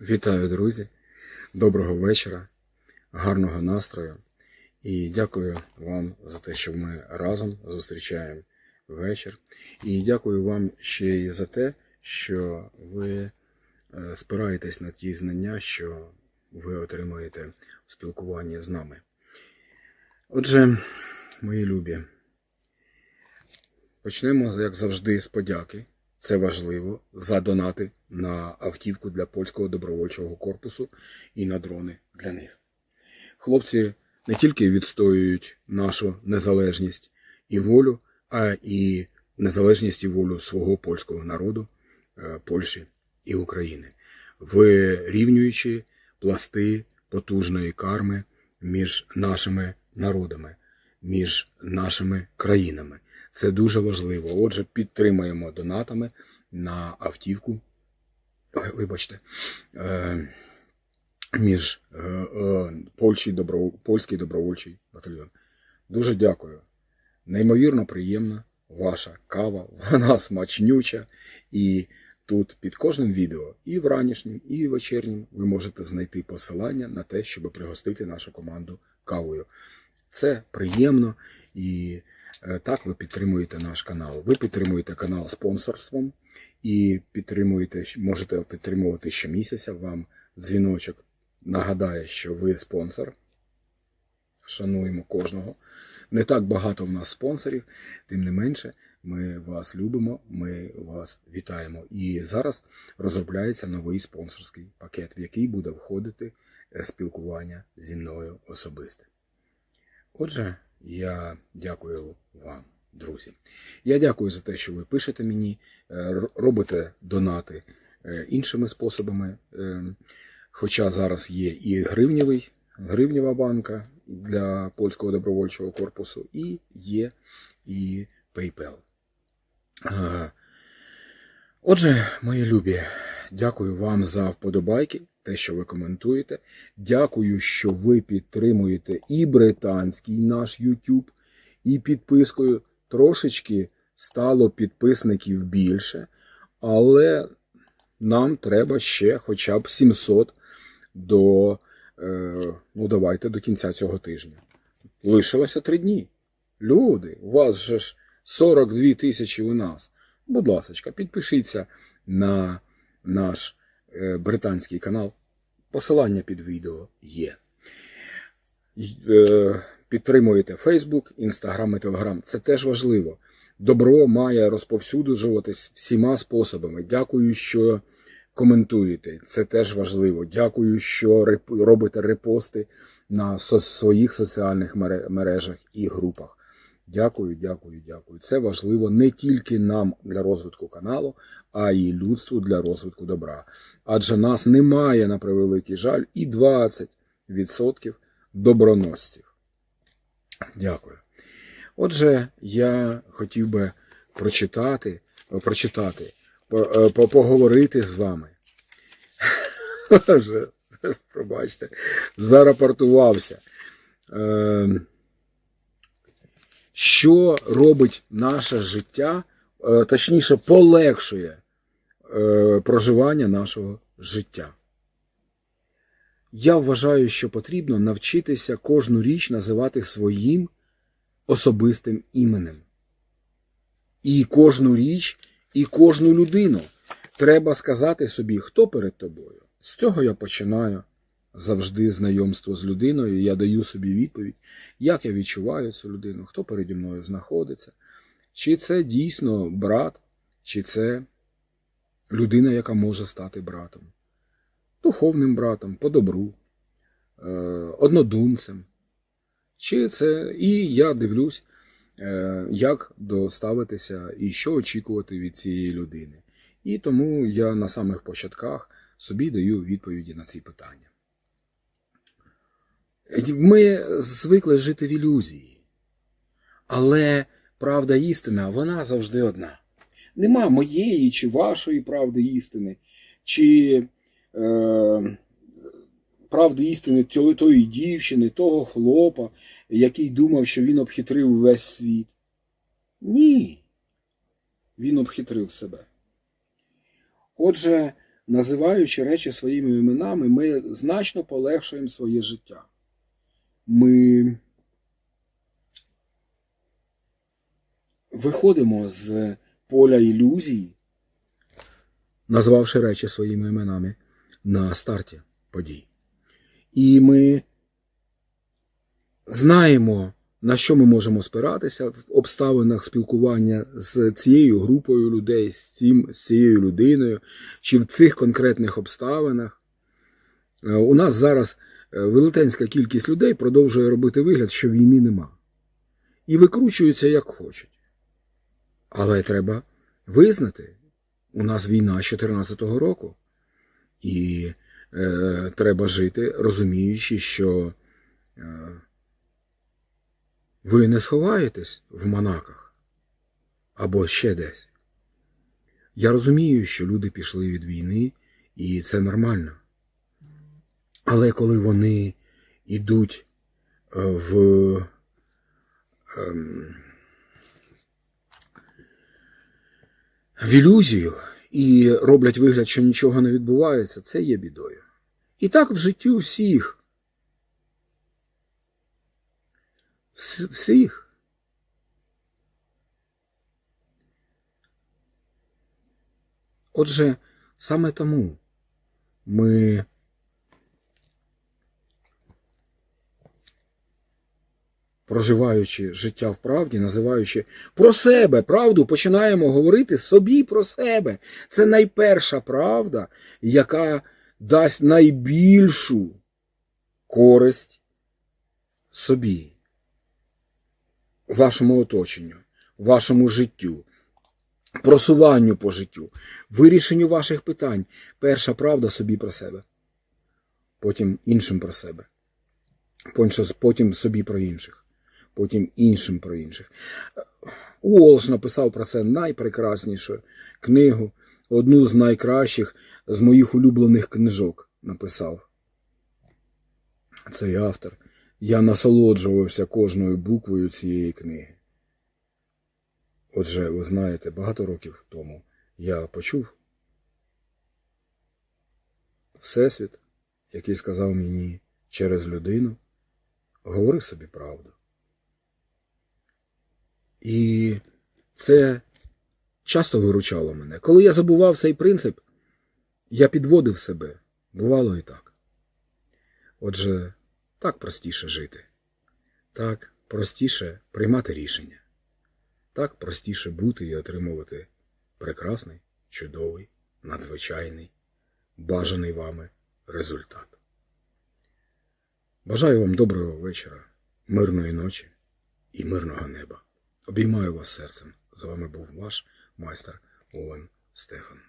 Вітаю, друзі! Доброго вечора, гарного настрою. І дякую вам за те, що ми разом зустрічаємо вечір. І дякую вам ще й за те, що ви е, спираєтесь на ті знання, що ви отримуєте в спілкуванні з нами. Отже, мої любі, почнемо, як завжди, з подяки. Це важливо за донати на автівку для польського добровольчого корпусу і на дрони для них. Хлопці не тільки відстоюють нашу незалежність і волю, а і незалежність і волю свого польського народу, е, Польщі і України, вирівнюючи пласти потужної карми між нашими народами, між нашими країнами. Це дуже важливо. Отже, підтримаємо донатами на автівку. Ой, Вибачте, е, між е, е, добро, польський добровольчий батальйон. Дуже дякую. Неймовірно приємна ваша кава. Вона смачнюча. І тут під кожним відео, і вранішнім, і вечірнім, ви можете знайти посилання на те, щоб пригостити нашу команду кавою. Це приємно і так ви підтримуєте наш канал. Ви підтримуєте канал спонсорством і підтримуєте, можете підтримувати щомісяця. Вам дзвіночок нагадає, що ви спонсор. Шануємо кожного. Не так багато в нас спонсорів, тим не менше, ми вас любимо, ми вас вітаємо. І зараз розробляється новий спонсорський пакет, в який буде входити е, спілкування зі мною особисте. Отже, я дякую вам, друзі. Я дякую за те, що ви пишете мені, е, робите донати е, іншими способами. Е, Хоча зараз є і гривневий, гривнева банка для польського добровольчого корпусу, і є і PayPal. Отже, мої любі, дякую вам за вподобайки, те, що ви коментуєте. Дякую, що ви підтримуєте і британський наш YouTube, і підпискою. Трошечки стало підписників більше, але нам треба ще хоча б 700 до, е, ну давайте, до кінця цього тижня. Лишилося три дні. Люди, у вас же ж 42 тисячі у нас. Будь ласка, підпишіться на наш британський канал. Посилання під відео є. Е, Підтримуєте Facebook, Instagram і Telegram. Це теж важливо. Добро має розповсюджуватись всіма способами. Дякую, що коментуєте. Це теж важливо. Дякую, що робите репости на своїх соціальних мережах і групах. Дякую, дякую, дякую. Це важливо не тільки нам для розвитку каналу, а й людству для розвитку добра. Адже нас немає, на превеликий жаль, і 20% доброносців. Дякую. Отже, я хотів би прочитати, прочитати, е, по- поговорити з вами. Пробачте, зарапортувався. Що робить наше життя, е, точніше, полегшує е, проживання нашого життя? Я вважаю, що потрібно навчитися кожну річ називати своїм особистим іменем. І кожну річ, і кожну людину треба сказати собі, хто перед тобою. З цього я починаю завжди знайомство з людиною. Я даю собі відповідь, як я відчуваю цю людину, хто переді мною знаходиться. Чи це дійсно брат, чи це людина, яка може стати братом, духовним братом, по добру, е, однодумцем. Чи це і я дивлюсь, е, як доставитися і що очікувати від цієї людини. І тому я на самих початках собі даю відповіді на ці питання. Ми звикли жити в ілюзії, але правда істина, вона завжди одна. Нема моєї чи вашої правди істини, чи е, правди істини тої, тої дівчини, того хлопа, який думав, що він обхитрив весь світ. Ні. Він обхитрив себе. Отже, називаючи речі своїми іменами, ми значно полегшуємо своє життя. Ми виходимо з поля ілюзій, назвавши речі своїми іменами на старті подій. І ми знаємо, на що ми можемо спиратися в обставинах спілкування з цією групою людей, з, цим, з цією людиною, чи в цих конкретних обставинах. Е, У нас зараз велетенська кількість людей продовжує робити вигляд, що війни нема. І викручуються як хочуть. Але треба визнати, у нас війна з 2014 року. І е, треба жити, розуміючи, що е, ви не сховаєтесь в Монаках або ще десь. Я розумію, що люди пішли від війни, і це нормально. Але коли вони йдуть е, в ем, в ілюзію і роблять вигляд, що нічого не відбувається, це є бідою. І так в житті у всіх. Вс- Всіх. Отже, саме тому ми проживаючи життя в правді, називаючи про себе правду, починаємо говорити собі про себе. Це найперша правда, яка дасть найбільшу користь собі, вашому оточенню, вашому життю, просуванню по життю, вирішенню ваших питань. Перша правда собі про себе, потім іншим про себе, потім собі про інших, потім іншим про інших. Уолш написав про це найпрекраснішу книгу, одну з найкращих з моїх улюблених книжок написав. Цей автор. Я насолоджувався кожною буквою цієї книги. Отже, ви знаєте, багато років тому я почув Всесвіт, який сказав мені через людину, говори собі правду. І це часто виручало мене. Коли я забував цей принцип, я підводив себе. Бувало і так. Отже, так простіше жити, так простіше приймати рішення, так простіше бути і отримувати прекрасний, чудовий, надзвичайний, бажаний вами результат. Бажаю вам доброго вечора, мирної ночі і мирного неба. Обіймаю вас серцем. З вами був ваш майстер Олен Стефан.